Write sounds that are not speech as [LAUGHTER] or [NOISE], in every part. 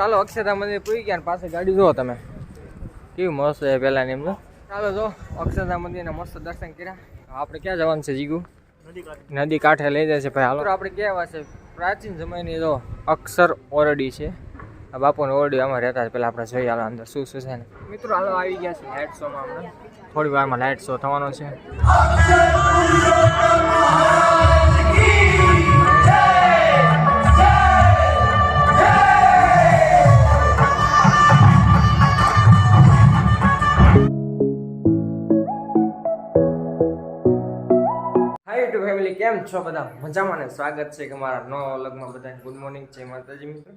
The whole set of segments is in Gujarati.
હાલો અક્ષરધામ મંદિર પૂરી ગયા પાસે ગાડી જુઓ તમે. કેવી મસ્ત છે પહેલાંની એમનું ચાલો જો અક્ષરધામ મંદિરના મસ્ત દર્શન કર્યા. આપણે ક્યાં જવાનું છે જીગુ? નદી કાંઠે. લઈ જાય છે ભાઈ હાલો. આપણે કેવા છે? પ્રાચીન સમયની જો અક્ષર ઓરડી છે. આ બાપુને ઓરડી આમાં રહેતા છે પેલા આપણે જોઈએ હાલો અંદર શું શું છે ને. મિત્રો હાલો આવી ગયા છે લાઇટ શોમાં હમણાં. થોડી વારમાં લાઇટ શો થવાનો છે. કેમ છો બધા? મજામાં ને? સ્વાગત છે કે મારા નવા લગ્નમાં બધા ગુડ મોર્નિંગ છે માતાજી મિત્રો.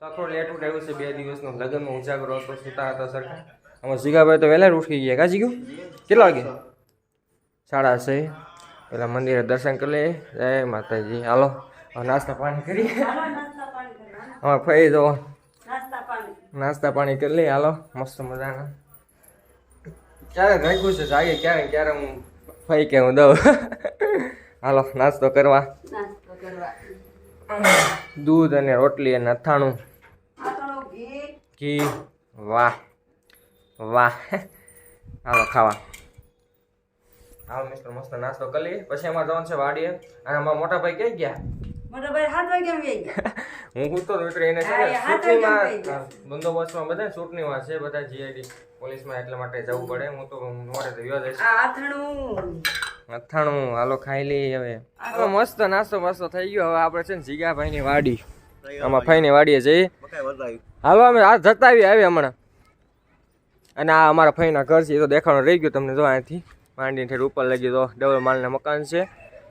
તો થોડું લેટ ઉઠાવ્યું છે, બે દિવસનું. લગ્નમાં ઉજાગરો હતો, સુતા હતા સરખા. આમાં જીગાભાઈ તો વહેલા ઉઠી ગયા. કાજી ગયું? કેટલા વાગે? સાડા છે. પેલા મંદિરે દર્શન કરી લઈએ. જય માતાજી. હાલો નાસ્તા પાણી કરી હા ફરી જો નાસ્તા પાણી કરી લઈએ. હાલો, મસ્ત મજાના. ક્યારે રાખ્યું છે? જાગે ક્યારે ક્યારે હું ફરી કે હું દઉં. હાલો નાસ્તો કરવા. દૂધ અને રોટલી અને અથાણું. ઘી. વાહ. વાહ. હાલો ખાવા. હાલો મિસ્ટર મસ્ત નાસ્તો કરી પછી અમારે જવાનું છે વાડીએ. અને અમારા મોટા ભાઈ ક્યાં ગયા. [LAUGHS] હું પૂછતો હતો એને છે ને એ હાથ વાગ્યા ચૂંટણીમાં બંદોબસ્તમાં બધા ચૂંટણીમાં છે બધા જીઆઈડી પોલીસમાં એટલા માટે જવું પડે. હું તો મોડે તો વ્યો જઈશ. અથાણું હાલો ખાઈ લઈએ હવે. હાલો મસ્ત નાસ્તો મસ્તો થઈ ગયો. હવે આપણે છે ને જીગાભાઈની વાડી. આમાં ફાઈની વાડીએ જઈએ. હાલો અમે આ જતા આવી આવી હમણાં. અને આ અમારા ફઈના ઘર છે એ તો દેખાડો રહી ગયું તમને જો અહીંથી. માંડીને ઠેર ઉપર લઈ ગયો તો ડબલ માલના મકાન છે.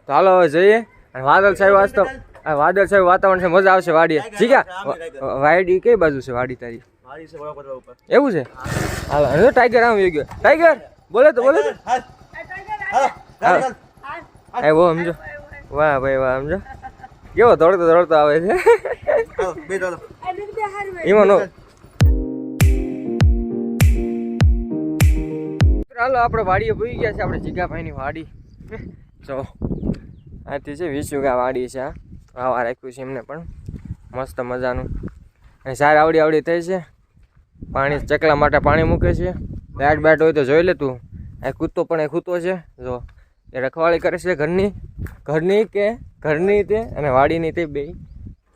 તો હાલો હવે જઈએ. અને વાદળ સાહેબ વાસ્તવ આ વાદળ સાહેબ વાતાવરણ છે મજા આવશે વાડીએ. જીગા વાડી કઈ બાજુ છે વાડી તારી? એવું છે? હાલો હવે ટાઈગર આમ ગયો. ટાઈગર બોલે તો બોલે તો. વો સમજો. વાહ ભાઈ વાહ સમજો. કેવો દોડતો દોડતો આવે છે. એમાં નો. ચાલો આપણે વાડીએ ભૂઈ ગયા છે આપણે જીગાભાઈની વાડી. જો આથી છે વીસ વીઘા વાડી છે આ વાવા રાખ્યું છે એમને પણ. મસ્ત મજાનું. અને સાર આવડી આવડી થઈ છે. પાણી ચકલા માટે પાણી મૂકે છે. બેટ બેટ હોય તો જોઈ લે તું. આ કૂદતો પણ એ કૂદતો છે. જો એ રખવાળી કરે છે ઘરની ઘરની કે ઘરની તે અને વાડીની તે બે.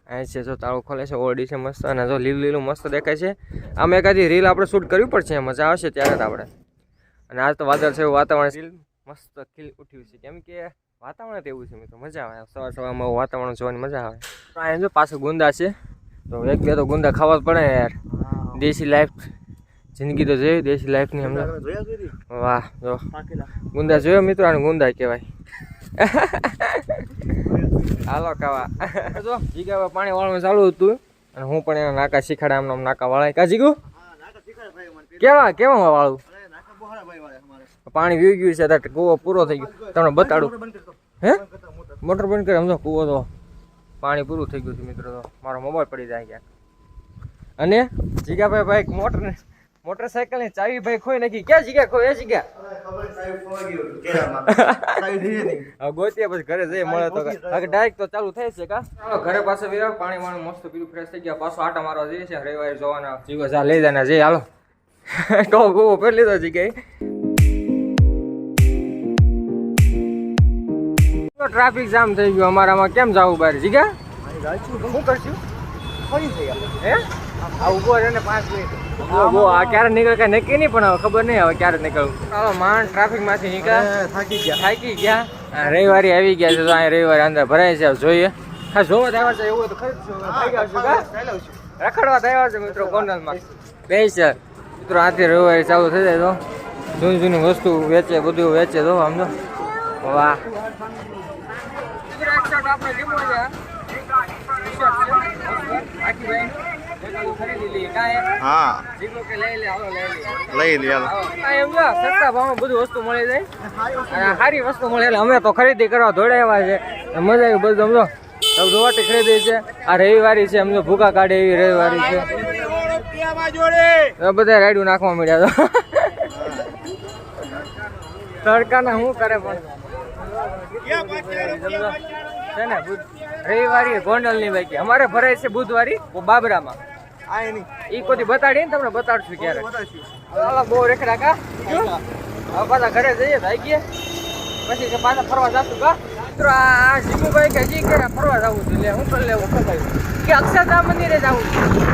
આ છે જો તાળું ખોલે છે ઓરડી છે મસ્ત અને જો લીલું લીલું મસ્ત દેખાય છે. આમ એકાદી રીલ આપણે શૂટ કરવી પડશે મજા આવશે ત્યારે જ આપણે. અને આજ તો વાદળ છે એવું વાતાવરણ રીલ મસ્ત ખીલ ઉઠ્યું છે. કેમ કે વાતાવરણ જ એવું છે મિત્રો. મજા આવે. સવાર સવારમાં વાતાવરણ જોવાની મજા આવે. તો અહીંયા જો પાછું ગુંદા છે. તો એક બે તો ગુંદા ખાવા જ પડે યાર. દેશી લાઈફ જિંદગી તો જોઈ દેશી લાઈફની અમને વાહ જો. ગુંદા જોયો મિત્રો આને ગુંદા કહેવાય. હાલો કાવા. જો જીગાવા પાણી વાળવાનું ચાલુ હતું અને હું પણ એના નાકા શીખાડે આમ નાકા વાળાય. કા જીગુ? કેવા કેવા વાળું? પાણી વી ગયું છે તો કૂવો પૂરો થઈ ગયો. તમને બતાડું. હે? મોટર બંધ કરે સમજો કૂવો તો. પાણી પૂરું થઈ ગયું છે મિત્રો તો. મારો મોબાઈલ પડી જાય ગયા અને જીગાભાઈ ભાઈ મોટર મોટરસાયકલની ચાવી ભાઈ ખોઈ નાખી. ક્યાં જગ્યા ખોઈ? એ જગ્યા. [LAUGHS] ગોતીએ પછી ઘરે જઈએ મળે તો ડાયરેક્ટ તો ચાલુ થાય છે કા? ઘરે પાસે વિરાવ પાણી વાળું મસ્ત પીલું ફ્રેશ થઈ ગયા. પાછો આટા મારવા જઈએ છે રવિવારે જોવાના. જીગો જા લઈ જાના જઈએ હાલો. [LAUGHS] ગોવો પેલી લીધો જીગાઈ ટ્રાફિક જામ થઈ ગયો અમારામાં? કેમ જવું બહાર? જીગા શું કરશું? હે? આ ઊભો રહે ને પાંચ મિનિટ. બહુ આ ક્યારે નીકળે કઈ નક્કી નહીં પણ ખબર નહીં હવે ક્યારે નીકળવું. ચાલો માણ ટ્રાફિકમાંથી નીકળ્યા થાકી ગયા. થાકી ગયા. રવિવારે આવી ગયા છે તો અહીં રવિવારે અંદર ભરાય છે જોઈએ. હા જોવા આવ્યા છે એવું તો કા રખડવા આવ્યા છે. મિત્રો ગોંડલમાં. બે છે. મિત્રો આથી રવિવારે ચાલુ થઈ જાય તો. જૂની જૂની વસ્તુ વેચે બધું વેચે તો આમ જો વાહ. આપણે છે આખી હા. લઈ લે સસ્તા ભાવમાં બધું વસ્તુ મળી જાય. સારી વસ્તુ મળે એટલે અમે તો ખરીદી કરવા દોડાવ્યા છે. મજા આવી બધું સમજો? ધોવાટી ખરીદી છે. આ રવિવારી છે અમને ભૂકા કાઢે એવી રવિવારી છે. બધા રાયડું નાખવા મળ્યા તો. તડકાના શું કરે પણ? છે ને રવિવારી ગોંડલની બાકી. અમારે ભરાય છે બુધવારી બાબરામાં. આ એની ઈ કોથી બતાડી ને તમને બતાડશું ક્યારે હાલો બહુ રેખડા કા? હવે પાછા ઘરે જઈએ આઈ ગયા પછી પાછા ફરવા જાશું કા? મિત્રો આ જીગુભાઈ કે જી કે ફરવા જવું છે. લે હું કરી લેવું. કે અક્ષરધામ મંદિરે જવું છે.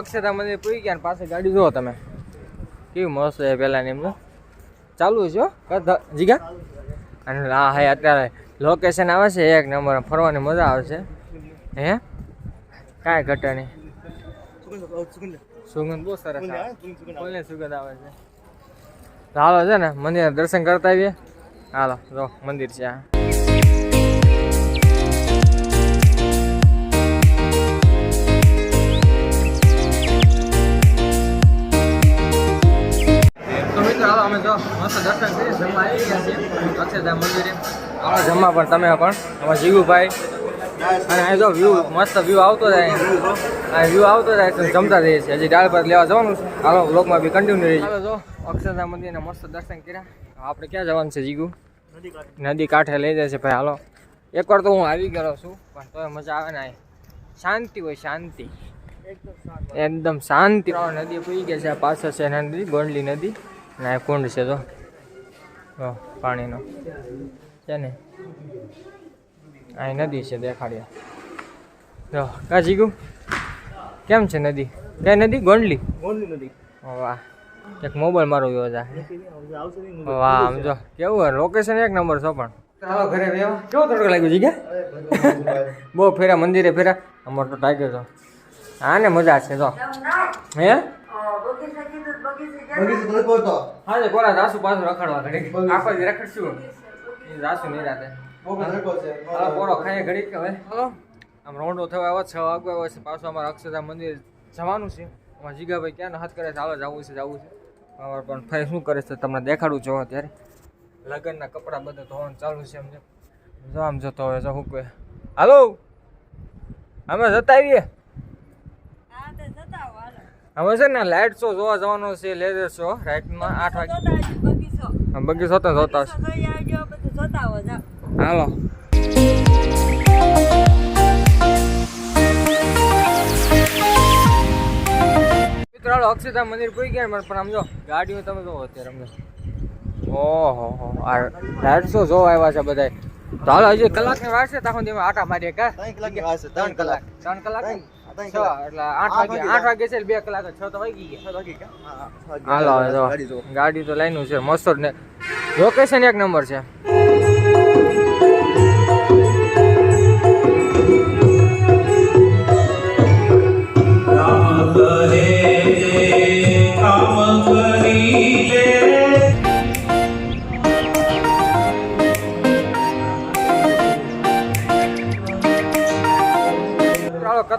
તો અક્ષરધામ મંદિર પૂરી ગયા પાસે ગાડી જુઓ તમે. કેવી મસ્ત છે પહેલાંની એમનું ચાલુ છે જીગા. અને હા હા અત્યારે લોકેશન આવે છે એક નંબર. ફરવાની મજા આવશે હે? કાંઈ ઘટે નહીં. સુગંધ બહુ સરસ આવે. સુગંધ આવે છે. હાલો છે ને મંદિર દર્શન કરતા આવીએ. હાલો, જો, મંદિર છે આ. તો અમે જો મસ્ત દર્શન કરીએ જમવા આવી અક્ષરધામ મંદિરે. હાલો જમવા પણ તમે પણ. અમારા જીવુભાઈ. અને અહીં જો વ્યૂ મસ્ત વ્યૂ આવતો જાય આ વ્યૂ આવતો જાય તો જમતા રહીએ છીએ. હજી દાળ ભાત લેવા જવાનું છે. હાલો બ્લોગમાં બી કન્ટિન્યુ રહી જો અક્ષરધામ મંદિરના મસ્ત દર્શન કર્યા. આપણે ક્યાં જવાનું છે, જીગુ? નદી કાંઠે લઈ જાય છે, ભાઈ. હાલો. એકવાર તો હું આવી ગયો છું, પણ તોય મજા આવે ને શાંતિ હોય, શાંતિ. એકદમ શાંતિ. નદી પૂરી ગયા છે પાછળ છે, નદી, ગોંડલી નદી. અને આ કુંડ છે તો. પાણીનો. છે ને? અહીં નદી છે દેખાડ્યા. તો કા જીગુ કેમ છે નદી? કઈ નદી? ગોંડલી? ગોંડલી નદી. વાહ. એક મોબાઈલ મારો યોજા આવશે વાહ આમ જો. કેવું હોય? લોકેશન એક નંબર છો પણ. ચાલો ઘરે કેવો તડકો લાગ્યો જીગા બહુ ફેરા મંદિરે ફેરા. અમારો તો ટાઈગર તો ને મજા છે તો હે? બગીચે તો પહોંચતો હા કોરા રાસુ પાછું રખડવા ઘડી આખો દી રખડશું. એ રાસુ નહીં રાતે. હાલો કોરો ખાય ઘડી કે હવે. હાલો. આમ રોંડો થવા આવ્યો છ વાગવા આવ્યો છે. પાછું અમારે અક્ષરધામ મંદિર જવાનું છે. અમારા જીગાભાઈ ક્યાં હાથ કરે છે? હાલો જવું છે જવું છે. અમારે પણ ફાઈ શું કરે છે? તમને દેખાડું જો અત્યારે. લગ્નના કપડાં બધા ધોવાનું ચાલુ છે એમ જો આમ જતો હવે જો હું હાલો. અમે જતા આવીએ. અમે છે ને લાઇટ શો જોવા જવાનો છે લેઝર શો રાઈટમાં આઠ વાગે બગીચો તો જોતા હાલો. મિત્રો હાલો અક્ષરધામ મંદિર પૂરી ગયા પણ આમ જો ગાડીઓ તમે જોવો અત્યારે અમને ઓહો હો આ લાઇટ શો જોવા આવ્યા છે બધાય. તો હાલો હજી કલાકની વાર છે તાખું તમે આટા મારીએ કા? ત્રણ કલાક કલાક. ત્રણ કલાક. ત્રણ- ત્રણ. છ એટલે આઠ વાગે વાગે આઠ વાગે છે બે કલાક છ તો વાગી ગયા. છ વાગે કા? હા, હા. હાલો ગાડી તો. લાઈનું છે મસ્ત ને. લોકેશન એક નંબર છે. રામ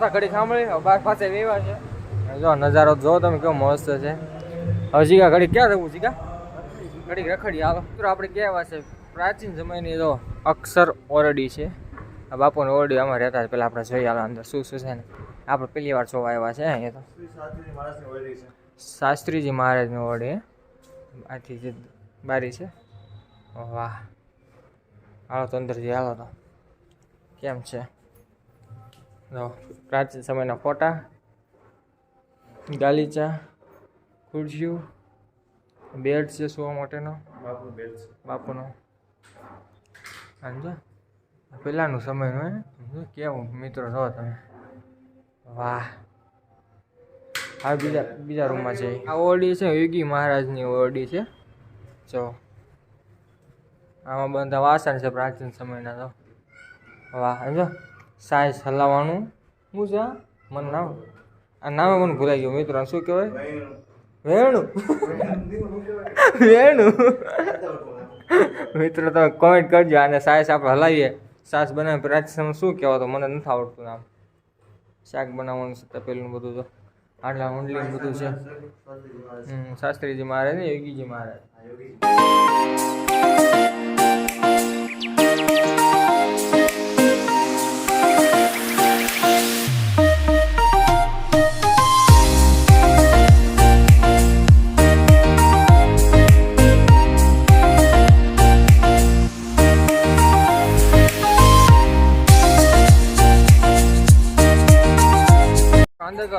ચાલો ઘડી સાંભળી બાર પાસે વેવા છે. જો નજારો જો તમે કેવો મસ્ત છે. હવે જીગા ઘડી ક્યાં રહેવું જીગા? ઘડી રખડી હાલો. મિત્રો આપણે કહેવા છે પ્રાચીન સમયની જો અક્ષર ઓરડી છે. આ બાપુની ઓરડી આમાં રહેતા પેલા આપણે જોઈ હાલો અંદર શું શું છે ને. આપણે પહેલી વાર જોવા આવ્યા છે અહીંયા તો. શાસ્ત્રીજી મહારાજની ઓરડી આથી જે બારી છે. વાહ. હાલો તો અંદરથી હાલો તો. કેમ છે? પ્રાચીન સમયના ફોટા ગાલીચા ખુરશીઓ બેડ છે સુવા માટેનો. બાપુનું બેડ છે. બાપુનો. સમજો પહેલાંનો સમય હે સમજો કેવું મિત્રો છો તમે? વાહ. આ બીજા બીજા રૂમમાં છે. આ ઓરડી છે યોગી મહારાજની ઓરડી છે. જો. આમાં બધા વાસણ છે પ્રાચીન સમયના તો. વાહ સમજો સાઈઝ હલાવવાનું. હું છે? મને નામ? આ નામે મને ભૂલાઈ ગયું મિત્રો શું કહેવાય? વેણું. વેણું. મિત્રો, તમે કોમેન્ટ કરજો અને સાસ આપણે હલાવીએ. સાસ બનાવી પ્રાચીન શું કહેવાય તો મને નથી આવડતું નામ. શાક બનાવવાનું છે પેલું બધું તો. આટલા ઊંડલી બધું છે. શાસ્ત્રીજી મહારાજ ને યોગીજી મહારાજ.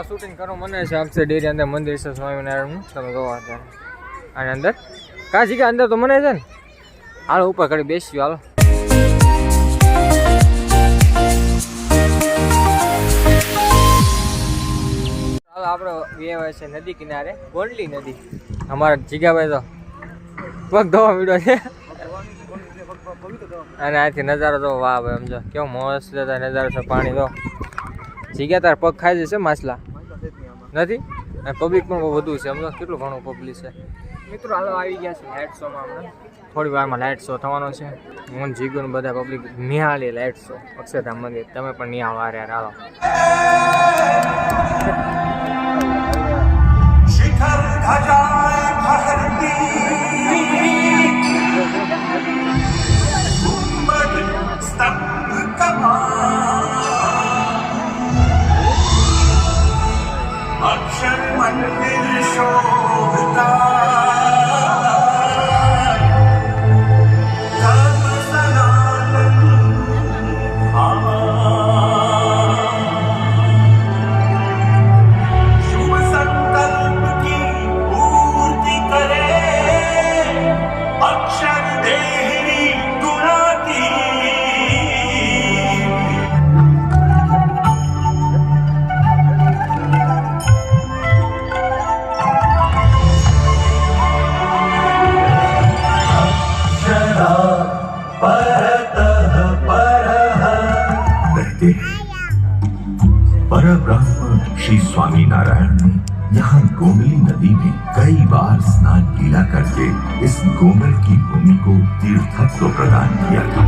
તો શૂટિંગ કરો મને છે. આપશે ડેરી અંદર મંદિર છે સ્વામિનારાયણનું. તમે જોવા અત્યારે. આની અંદર. કાજી કે અંદર તો મને છે ને. હાલો, ઉપર કરી બેસ્યું હાલો. હાલો, આપણો વ્યવહાર છે નદી કિનારે, ગોંડલી નદી. અમારા જીગાભાઈ તો પગ ધોવા મીડો છે. અને આથી નજારો તો વાહ ભાઈ સમજો કેવો મસ્ત નજારો છે, પાણી તો. જગ્યા તાર પગ ખાઈ જશે માછલા? નથી? અને પબ્લિક પણ બહુ વધુ છે. અમને કેટલું ઘણું પબ્લિક છે? મિત્રો હાલો આવી ગયા છે લાઇટ શોમાં હમણાં. થોડી વારમાં લાઇટ શો થવાનો છે. મોન જીગુન બધા પબ્લિક નિહાળે લાઇટ શો અક્ષરધામ મંદિર. તમે પણ નિહાળો આરે હાલો. શિખર ધજા कमान अक्षर मंदिर शोभता श्री स्वामी नारायण ने यहाँ गोमली नदी में कई बार स्नान लीला करके इस गोमल की भूमि को तीर्थत्व प्रदान किया था।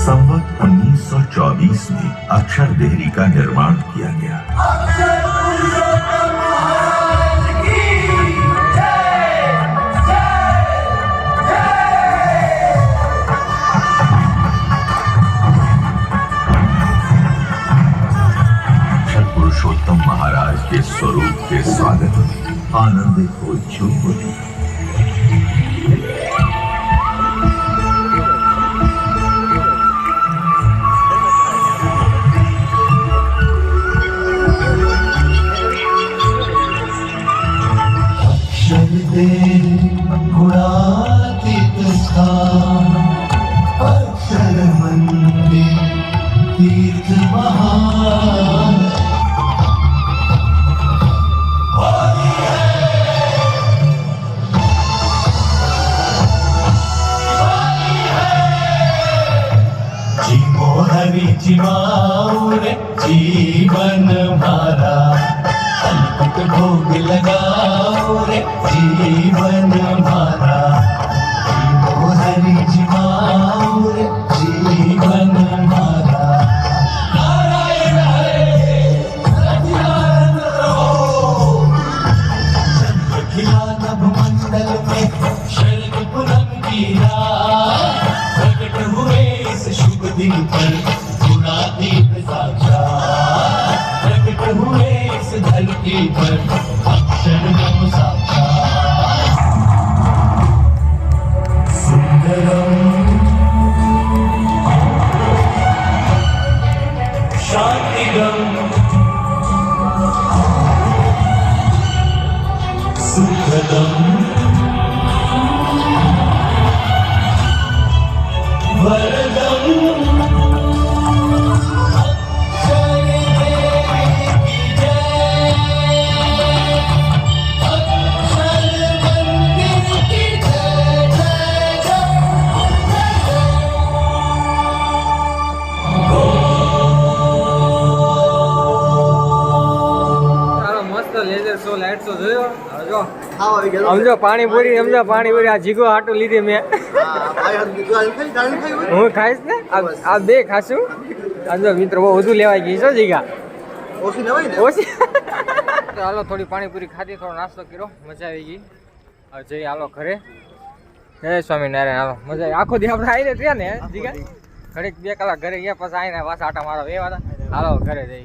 संवत 1924 में अक्षर देहरी का निर्माण किया गया। स्वरूप के स्वागत મોહરી રે જીવન મારા અલ્પક ભોગ લગાવ રે જીવન મારા મોહરી He સમજો પાણીપુરી સમજો પાણી પૂરી આ જીગો હાટું લીધી મેં. હું ખાઈશ ને? આ બે ખાશું? સમજો મિત્રો બહુ વધુ લેવાય ગઈ છો જીગા. ઓછી હાલો થોડી પાણીપુરી ખાધી થોડો નાસ્તો કર્યો. મજા આવી ગઈ. હવે જઈ હાલો ઘરે. જય સ્વામિનારાયણ હાલો મજા આખો દી આપણે આવીને ત્યાં ને જીગા? ઘડીક બે કલાક ઘરે ગયા પછી આવીને પાછા આટા મારો એ વાળા હાલો ઘરે જઈ